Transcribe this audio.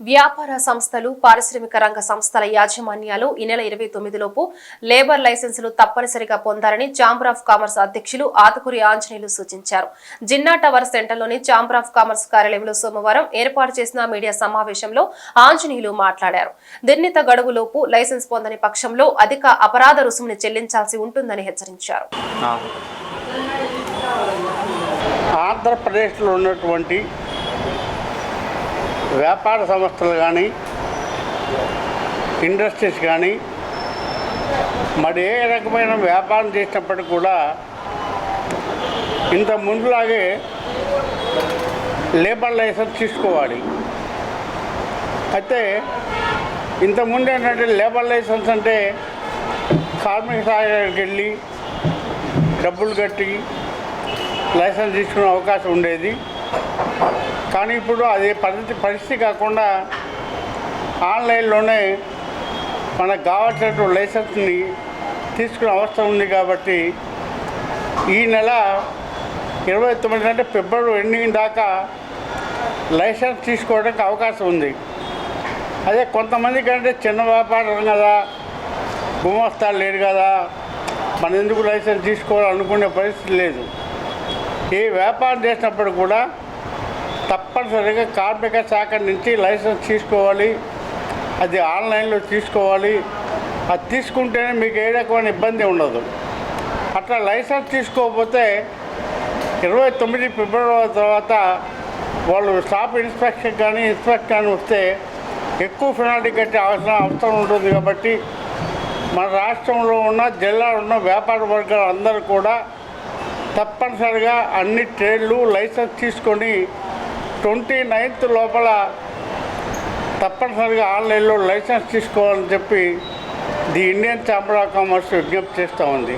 వ్యాపార సంస్థలు పారిశ్రామిక రంగ సంస్థల యాజమాన్యాలు ఈ నెల ఇరవై తొమ్మిదిలోపు లేబర్ లైసెన్సులు తప్పనిసరిగా పొందాలని ఛాంబర్ ఆఫ్ కామర్స్ అధ్యక్షులు ఆతుకూరి ఆంజనేయులు సూచించారు. జిన్నా టవర్ సెంటర్లోని ఛాంబర్ ఆఫ్ కామర్స్ కార్యాలయంలో సోమవారం ఏర్పాటు చేసిన మీడియా సమావేశంలో ఆంజనేయులు మాట్లాడారు. నిర్ణీత గడువులోపు లైసెన్స్ పొందని పక్షంలో అధిక అపరాధ రుసుముని చెల్లించాల్సి ఉంటుందని హెచ్చరించారు. ఆంధ్రప్రదేశ్లో ఉన్నటువంటి వ్యాపార సంస్థలు కానీ ఇండస్ట్రీస్ కానీ మరి ఏ రకమైన వ్యాపారం చేసినప్పటికీ కూడా ఇంత ముందులాగే లేబర్ లైసెన్స్ తీసుకోవాలి. అయితే ఇంతకుముందు ఏంటంటే లేబర్ లైసెన్స్ అంటే కార్మిక సహాయకుడికి వెళ్ళి డబ్బులు కట్టి లైసెన్స్ తీసుకునే అవకాశం ఉండేది. కానీ ఇప్పుడు అదే పరిస్థితి పరిస్థితి కాకుండా ఆన్లైన్లోనే మనకు కావాల్సినటువంటి లైసెన్స్ని తీసుకునే అవసరం ఉంది కాబట్టి ఈ నెల ఇరవై తొమ్మిది అంటే ఫిబ్రవరి ఎండింగ్ దాకా లైసెన్స్ తీసుకోవడానికి అవకాశం ఉంది. అదే కొంతమంది కంటే చిన్న వ్యాపారం కదా గుమస్తాలు లేరు కదా మనం ఎందుకు లైసెన్స్ తీసుకోవాలనుకునే పరిస్థితి లేదు. ఏ వ్యాపారం చేసినప్పుడు కూడా తప్పనిసరిగా కార్మిక శాఖ నుంచి లైసెన్స్ తీసుకోవాలి. అది ఆన్లైన్లో తీసుకోవాలి. అది తీసుకుంటేనే మీకు ఏ రకమైన ఇబ్బంది ఉండదు. అట్లా లైసెన్స్ తీసుకోకపోతే ఇరవై తొమ్మిది ఫిబ్రవరి తర్వాత వాళ్ళు స్టాఫ్ ఇన్స్పెక్షన్ కానీ ఇన్స్పెక్టర్ కానీ వస్తే ఎక్కువ పెనాల్టీ కట్టే అవసరం అవసరం ఉంటుంది కాబట్టి మన రాష్ట్రంలో ఉన్న జిల్లాలో ఉన్న వ్యాపార వర్గాలు అందరూ కూడా తప్పనిసరిగా అన్ని ట్రేడ్లు లైసెన్స్ తీసుకొని ట్వంటీ నైన్త్ లోపల తప్పనిసరిగా ఆన్లైన్లో లైసెన్స్ తీసుకోవాలని చెప్పి the Indian chamber of commerce విజ్ఞప్తి చేస్తూ ఉంది.